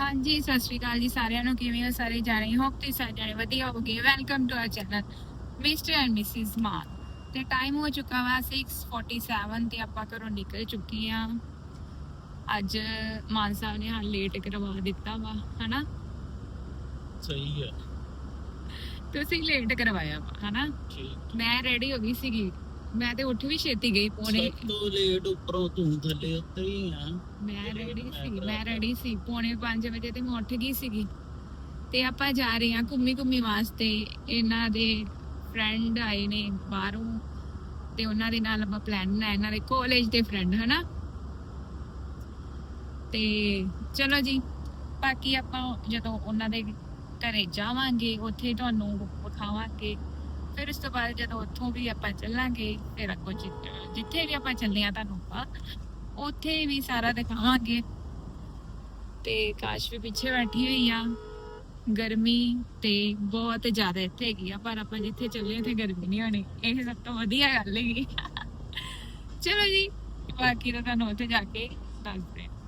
ਹਾਂਜੀ ਸਤਿ ਸ਼੍ਰੀ ਅਕਾਲ ਜੀ ਸਾਰਿਆਂ ਨੂੰ। ਕਿਵੇਂ ਹੋ ਸਾਰੇ? ਜਾਣੇ ਹੋਪ ਤੁਸੀਂ ਸਾਰੇ ਜਾਣੇ ਵਧੀਆ ਹੋਗੇ welcome to our channel mister and missus Mann ਤੇ ਟਾਈਮ ਹੋ ਚੁੱਕਾ ਵਾ 6:47 ਤੇ ਆਪਾਂ ਘਰੋਂ ਨਿਕਲ ਚੁੱਕੇ ਆ। ਅੱਜ ਮਾਨ ਸਾਹਿਬ ਨੇ ਹਾਂ ਲੇਟ ਕਰਵਾ ਦਿੱਤਾ ਵਾ ਹਨਾ? ਸਹੀ ਹੈ ਤੁਸੀਂ ਲੇਟ ਕਰਵਾਇਆ ਵਾ ਹਨਾ? ਠੀਕ। ਮੈਂ ਰੈਡੀ ਹੋ ਗਈ ਸੀਗੀ। ਮੈਂ ਤੇ ਉੱਠ ਵੀ ਛੇਤੀ ਗਈ ਪੌਣੇ ਸਭ ਤੋਂ ਲੇਟ ਉੱਪਰੋਂ ਤੂੰ ਥੱਲੇ ਉੱਤਰੀ ਆ। ਮੈਂ ਰੈਡੀ ਸੀ ਮੈਂ ਰੈਡੀ ਸੀ ਪੌਣੇ 5 ਵਜੇ ਤੇ ਮੈਂ ਉੱਠ ਗਈ ਸੀਗੀ। ਤੇ ਆਪਾਂ ਜਾ ਰਹੇ ਹਾਂ ਘੁੰਮੀ ਘੁੰਮੀ ਵਾਸਤੇ। ਇਹਨਾਂ ਦੇ ਫਰੈਂਡ ਆਏ ਨੇ ਬਾਹਰੋਂ। ਤੇ ਉਹਨਾਂ ਦੇ ਨਾਲ ਆਪਾਂ ਪਲਾਨ ਬਣਾਇਆ। ਇਹਨਾਂ ਦੇ ਕਾਲਜ ਦੇ ਫਰੈਂਡ ਹਨਾ? ਤੇ ਚਲੋ ਜੀ ਬਾਕੀ ਆਪਾਂ ਜਦੋਂ ਉਹਨਾਂ ਦੇ ਘਰੇ ਜਾਵਾਂਗੇ ਉੱਥੇ ਤੁਹਾਨੂੰ ਵਿਖਾਵਾਂਗੇ। ਫਿਰ ਉਸ ਤੋਂ ਬਾਅਦ ਜਦੋਂ ਉੱਥੋਂ ਵੀ ਆਪਾਂ ਚੱਲਾਂਗੇ, ਫਿਰ ਅੱਗੋਂ ਜਿ- ਜਿੱਥੇ ਵੀ ਆਪਾਂ ਚੱਲੇ ਆ ਤੁਹਾਨੂੰ ਆਪਾਂ ਉੱਥੇ ਵੀ ਸਾਰਾ ਦਿਖਾਵਾਂਗੇ। ਤੇ ਕਾਸ਼ ਵੀ ਪਿੱਛੇ ਬੈਠੀ ਹੋਈ ਆ। ਗਰਮੀ ਤੇ ਬਹੁਤ ਜ਼ਿਆਦਾ ਇੱਥੇ ਹੈਗੀ ਆ, ਪਰ ਆਪਾਂ ਜਿੱਥੇ ਚੱਲੇ ਉੱਥੇ ਗਰਮੀ ਨਹੀਂ ਹੋਣੀ। ਇਹ ਸਭ ਤੋਂ ਵਧੀਆ ਗੱਲ ਹੈਗੀ ਚਲੋ ਜੀ, ਬਾਕੀ ਤਾਂ ਤੁਹਾਨੂੰ ਉੱਥੇ ਜਾ ਕੇ ਦੱਸਦੇ ਹਾਂ।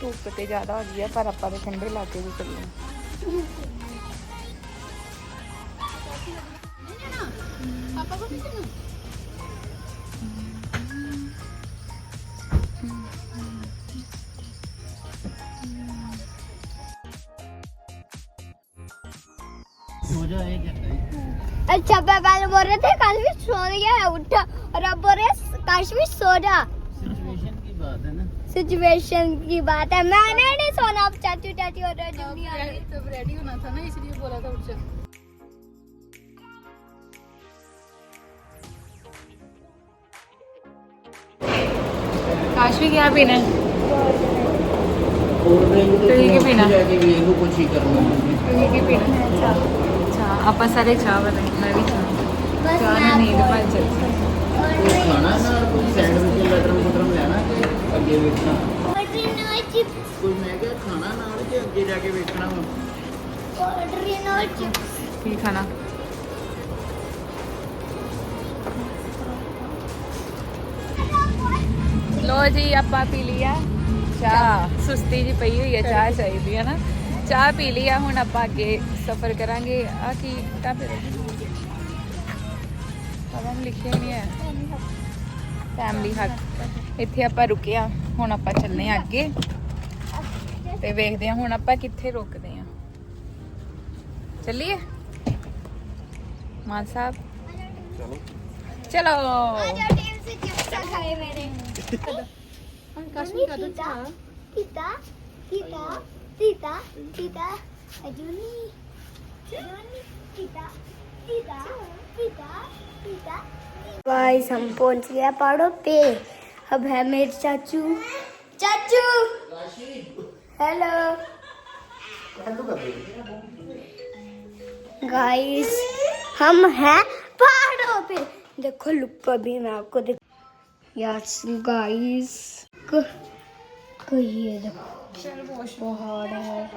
ਧੁੱਪ ਤੇ ਜ਼ਿਆਦਾ ਹੋ ਗਈ ਹੈ ਪਰ ਆਪਾਂ ਦੇ ਠੰਡੇ ਇਲਾਕੇ ਵਿੱਚ ਚੱਲੇ ਹਾਂ। ਹੋ जा ये क्या है अच्छा पहले बोल रहे थे कल भी सो गया है उठा और अब बोल रहे कल भी सो जा सिचुएशन की बात है। मैंने नहीं सोना अब चाचू चाची और रेडी होना था ना इसलिए बोला था काशवी क्या पीना है? पीना पीना अच्छा।, अच्छा आप सारे चावल मैं भी चावल। चावल नहीं और ਕੋਈ ਖਾਣਾ ਨਾਲ ਕੋਈ ਸੈਂਡਵਿਚ ਲੈਟਰ ਮੁਟਰਮ ਲੈਣਾ ਕਿ ਅੱਗੇ ਵੇਖਣਾ ओरिजिनल चिप्स ਕੋਈ ਮੈਂ ਕਿਹਾ ਖਾਣਾ ਨਾਲ ਕਿ ਅੱਗੇ ਜਾ ਕੇ ਵੇਖਣਾ ਵਾ ओरिजिनल चिप्स ਕੀ ਖਾਣਾ ਲੋ ਜੀ ਆਪਾਂ ਪੀ ਲਿਆ ਚਾਹ ਸੁਸਤੀ ਜੀ ਪਈ ਹੋਈ ਹੈ ਚਾਹ ਚਾਹੀਦੀ ਹੈ ਨਾ ਚਾਹ ਪੀ ਲਈ ਆ ਹੁਣ ਆਪਾਂ ਅੱਗੇ ਸਫ਼ਰ ਕਰਾਂਗੇ ਆ ਕੀ ਤਾਂ ਫੈਮਿਲੀ ਹੱਕ ਇੱਥੇ ਆਪਾਂ ਰੁਕੇ ਆ ਹੁਣ ਆਪਾਂ ਚੱਲਨੇ ਆ ਅੱਗੇ। ਤੇ ਵੇਖਦੇ ਆ ਹੁਣ ਆਪਾਂ ਕਿੱਥੇ ਰੁਕਦੇ ਆ ਚੱਲੀਏ? ਮਾਨ ਸਾਹਿਬ? ਚਲੋ। ਚਲੋ। ਆਜਾ ਟੀਮ ਸੇ ਕੀਤਾ ਕੀਤਾ गाइस, हम पहुँच गए पहाड़ों पे। अब है मेरे चाचू। चाचू! हेलो। गाइस, हम हैं पहाड़ों पे। देखो, लुक भी मैं आपको दिख यस गाइस। को ये देखो, पहाड़ है।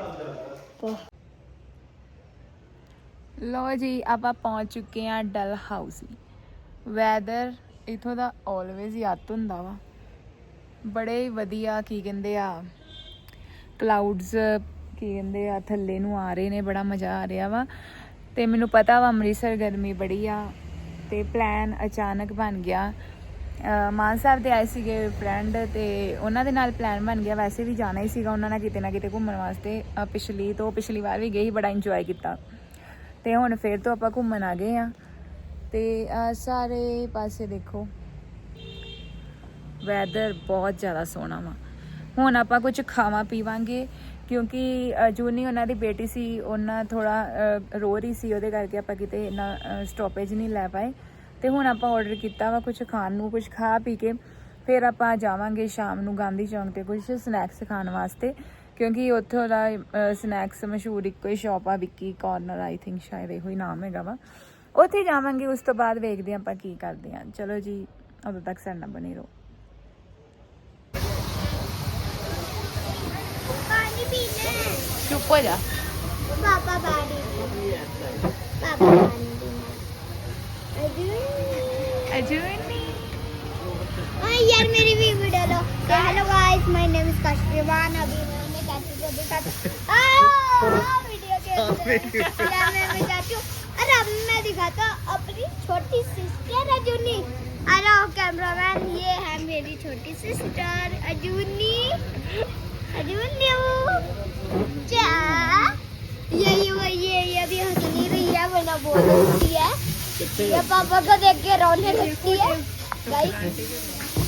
ਲੋ ਜੀ, ਆਪਾਂ ਪਹੁੰਚ ਚੁੱਕੇ ਆ ਡਲ ਹਾਊਸ ਵੈਦਰ ਇਥੋਂ ਦਾ ਆਲਵੇਜ਼ ਯਾਦ ਹੁੰਦਾ ਵਾ। ਬੜੇ ਹੀ ਵਧੀਆ, ਕੀ ਕਹਿੰਦੇ ਆ ਕਲਾਉਡਸ ਕੀ ਕਹਿੰਦੇ ਆ, ਥੱਲੇ ਨੂੰ ਆ ਰਹੇ ਨੇ, ਬੜਾ ਮਜ਼ਾ ਆ ਰਿਹਾ ਵਾ। ਤੇ ਮੈਨੂੰ ਪਤਾ ਵਾ, ਅੰਮ੍ਰਿਤਸਰ ਗਰਮੀ ਬੜੀ ਆ ਤੇ ਪਲਾਨ ਅਚਾਨਕ ਬਣ ਗਿਆ। ਮਾਨ ਸਾਹਿਬ ਦੇ ਆਏ ਸੀਗੇ ਫਰੈਂਡ ਤੇ ਉਹਨਾਂ ਦੇ ਨਾਲ ਪਲਾਨ ਬਣ ਗਿਆ। ਵੈਸੇ ਵੀ ਜਾਣਾ ਹੀ ਸੀਗਾ ਉਹਨਾਂ ਨਾਲ ਕਿਤੇ ਨਾ ਕਿਤੇ ਘੁੰਮਣ ਵਾਸਤੇ। ਪਿਛਲੀ ਤੋਂ ਪਿਛਲੀ ਵਾਰ ਵੀ ਗਏ ਸੀ, ਬੜਾ ਇੰਜੋਏ ਕੀਤਾ। ਤੇ ਹੁਣ ਫੇਰ ਤੋਂ ਆਪਾਂ ਘੁੰਮਣ ਆ ਗਏ ਆ ਤੇ ਆਹ ਸਾਰੇ ਪਾਸੇ ਦੇਖੋ। ਵੈਦਰ ਬਹੁਤ ਜ਼ਿਆਦਾ ਸੋਹਣਾ ਵਾ। ਹੁਣ ਆਪਾਂ ਕੁਝ ਖਾਵਾਂ ਪੀਵਾਂਗੇ, ਕਿਉਂਕਿ ਜੂਨੀ ਉਹਨਾਂ ਦੀ ਬੇਟੀ ਸੀ, ਉਹਨਾਂ ਥੋੜਾ ਰੋ ਰਹੀ ਸੀ, ਉਹਦੇ ਕਰਕੇ ਆਪਾਂ ਕਿਤੇ ਨਾ ਸਟਾਪੇਜ ਨਹੀਂ ਲੈ ਪਾਏ। ਤੇ ਹੁਣ ਆਪਾਂ ਆਰਡਰ ਕੀਤਾ ਵਾ ਕੁਝ ਖਾਣ ਨੂੰ ਕੁਝ ਖਾ ਪੀ ਕੇ। ਫਿਰ ਆਪਾਂ ਜਾਵਾਂਗੇ ਸ਼ਾਮ ਨੂੰ ਗਾਂਧੀ ਚੌਂਕ ਤੇ ਕੁਝ ਸਨੈਕਸ ਖਾਣ ਵਾਸਤੇ। क्योंकि उतों स्नैक्स मशहूर एक ही शॉप आ विकी कॉर्नर आई थिंक शायद यो ही नाम हैगा वा। उ जावे उस तो बाद वेखते आप करते हैं चलो जी उदों तक सड़ना बने रहो पापा पापा यार मेरी video low hello guys my name is Abhi अभी मैं चाचू को दिखाता आ वीडियो के अंदर यार मैं मैं चाचू अरे अब मैं दिखाता हूँ अपनी छोटी सिस्टर अजूनी हेलो कैमरामैन ये है मेरी छोटी सिस्टर अजूनी अजूनी चा ये ये वो ये ये अभी हंस नहीं रही है वरना बहुत हंसती है ये पापा को देख के रोने लगती है गाइस गाइस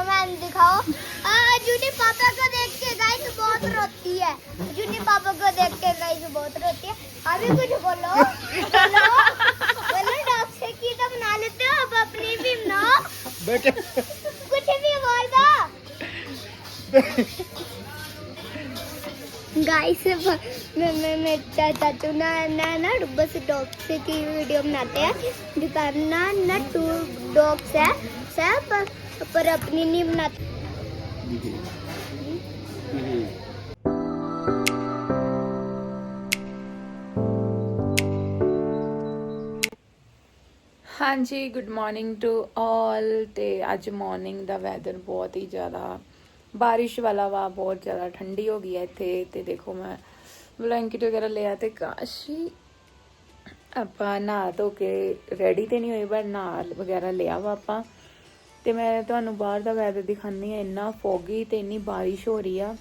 कैमरामैन दिखाओ। जूनी पापा को देख के गाइस बहुत रोती है। जूनी पापा को देख के गाइस बहुत रोती है। अभी कुछ बोलो। बोलो। बोलो डॉग से की तो बना लेते हो अब अपनी भी बनाओ बेटे। कुछ भी बोल। दो गाइस मैं मैं मैं चाचू ना ना ना बस डॉग से की वीडियो बनाते हैं। दुकान ना ना टू डॉग्स है। सब पर, पर अपनी नहीं बनाते ਹਾਂਜੀ ਗੁੱਡ ਮਾਰਨਿੰਗ ਟੂ ਆਲ ਤੇ ਅੱਜ ਮਾਰਨਿੰਗ ਦਾ ਵੈਦਰ ਬਹੁਤ ਹੀ ਜ਼ਿਆਦਾ ਬਾਰਿਸ਼ ਵਾਲਾ ਵਾ ਬਹੁਤ ਜ਼ਿਆਦਾ ਠੰਡੀ ਹੋ ਗਈ ਹੈ ਇੱਥੇ ਤੇ ਦੇਖੋ ਮੈਂ ਬਲੈਂਕਟ ਵਗੈਰਾ ਲਿਆ ਤੇ ਕਾਸ਼ੀ ਆਪਾਂ ਨਹਾ ਧੋ ਕੇ ਰੈਡੀ ਤੇ ਨਹੀਂ ਹੋਏ ਪਰ ਨਹਾ ਵਗੈਰਾ ਲਿਆ ਵਾ ਆਪਾਂ ਤੇ ਮੈਂ ਤੁਹਾਨੂੰ ਬਾਹਰ ਦਾ ਵੈਦਰ ਦਿਖਾਉਂਦੀ ਆ ਇੰਨਾ ਫੋਗੀ ਤੇ ਇੰਨੀ ਬਾਰਿਸ਼ ਹੋ ਰਹੀ ਆ।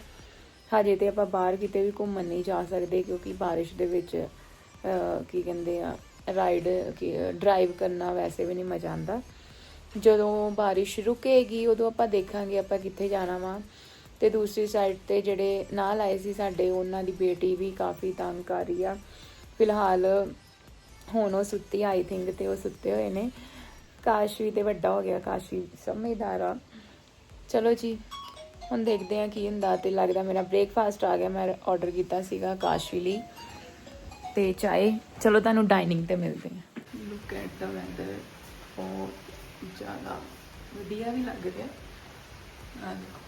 ਹਜੇ ਤੇ ਆਪਾਂ ਬਾਹਰ ਕਿਤੇ ਵੀ ਘੁੰਮਣ ਨਹੀਂ ਜਾ ਸਕਦੇ ਕਿਉਂਕਿ ਬਾਰਿਸ਼ ਦੇ ਵਿੱਚ ਕੀ ਕਹਿੰਦੇ ਆ ਰਾਈਡ ਡਰਾਈਵ ਕਰਨਾ ਵੈਸੇ ਵੀ ਨਹੀਂ ਮਜ਼ਾ ਆਉਂਦਾ। ਜਦੋਂ ਬਾਰਿਸ਼ ਰੁਕੇਗੀ, ਉਦੋਂ ਆਪਾਂ ਦੇਖਾਂਗੇ ਆਪਾਂ ਕਿੱਥੇ ਜਾਣਾ ਵਾ। ਤੇ ਦੂਸਰੀ ਸਾਈਡ ਤੇ ਜਿਹੜੇ ਨਾਲ ਆਏ ਸੀ ਸਾਡੇ, ਉਹਨਾਂ ਦੀ ਬੇਟੀ ਵੀ ਕਾਫੀ ਤੰਗ ਕਰ ਰਹੀ ਆ। ਫਿਲਹਾਲ ਹੁਣ ਉਹ ਸੁੱਤੀ ਆਈ ਥਿੰਕ ਤੇ ਉਹ ਸੁੱਤੇ ਹੋਏ ਨੇ। ਕਾਸ਼ ਵੀ ਤੇ ਵੱਡਾ ਹੋ ਗਿਆ ਕਾਸ਼ ਵੀ ਸਮਝਦਾਰ ਆ। ਚਲੋ ਜੀ, ਹੁਣ ਦੇਖਦੇ ਆ ਕੀ ਹੁੰਦਾ ਤੇ ਲੱਗਦਾ ਮੇਰਾ ਬ੍ਰੇਕਫਾਸਟ ਆ ਗਿਆ, ਮੈਂ ਆਰਡਰ ਕੀਤਾ ਸੀਗਾ ਕਾਸ਼ੀ ਲਈ ਤੇ ਚਾਏ। ਚਲੋ ਤੁਹਾਨੂੰ ਡਾਈਨਿੰਗ ਤੇ ਮਿਲਦੇ ਆ ਲੁੱਕ ਐਟ ਦਾ ਵੈਦਰ ਬਹੁਤ ਜ਼ਿਆਦਾ ਵਧੀਆ ਵੀ ਲੱਗ ਰਿਹਾ। ਆ ਦੇਖੋ।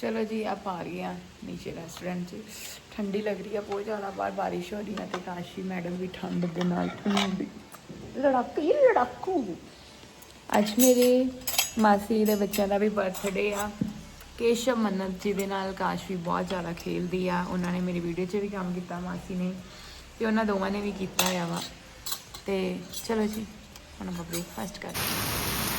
ਚਲੋ ਜੀ, ਆਪ ਆ ਗਏ ਆ ਨੀਚੇ ਰੈਸਟੋਰੈਂਟ 'ਚ। ਠੰਡੀ ਲੱਗ ਰਹੀ ਆ, ਬਹੁਤ ਜ਼ਿਆਦਾ ਬਾਹਰ ਬਾਰਿਸ਼ ਹੋ ਰਹੀ ਆ ਤੇ ਕਾਸ਼ੀ ਮੈਡਮ ਵੀ ਠੰਡ ਦੇ ਨਾਲ ਠੰਡੀ। ਹੀ ਲੜਾਕੂ। ਅੱਜ ਮੇਰੇ ਮਾਸੀ ਦੇ ਬੱਚਿਆਂ ਦਾ ਵੀ ਬਰਥਡੇ ਆ। ਕੇਸ਼ਵ ਮੰਨਤ ਜੀ ਦੇ ਨਾਲ ਕਾਸ਼ਵੀ ਬਹੁਤ ਜ਼ਿਆਦਾ ਖੇਲਦੀ ਆ। ਉਹਨਾਂ ਨੇ ਮੇਰੀ ਵੀਡੀਓ 'ਚ ਵੀ ਕੰਮ ਕੀਤਾ ਮਾਸੀ ਨੇ ਤੇ ਉਹਨਾਂ ਦੋਵਾਂ ਨੇ ਵੀ ਕੀਤਾ ਆ ਵਾ। ਤੇ ਚਲੋ ਜੀ, ਹੁਣ ਆਪਾਂ ਬ੍ਰੇਕਫਾਸਟ ਕਰਦੇ ਹਾਂ।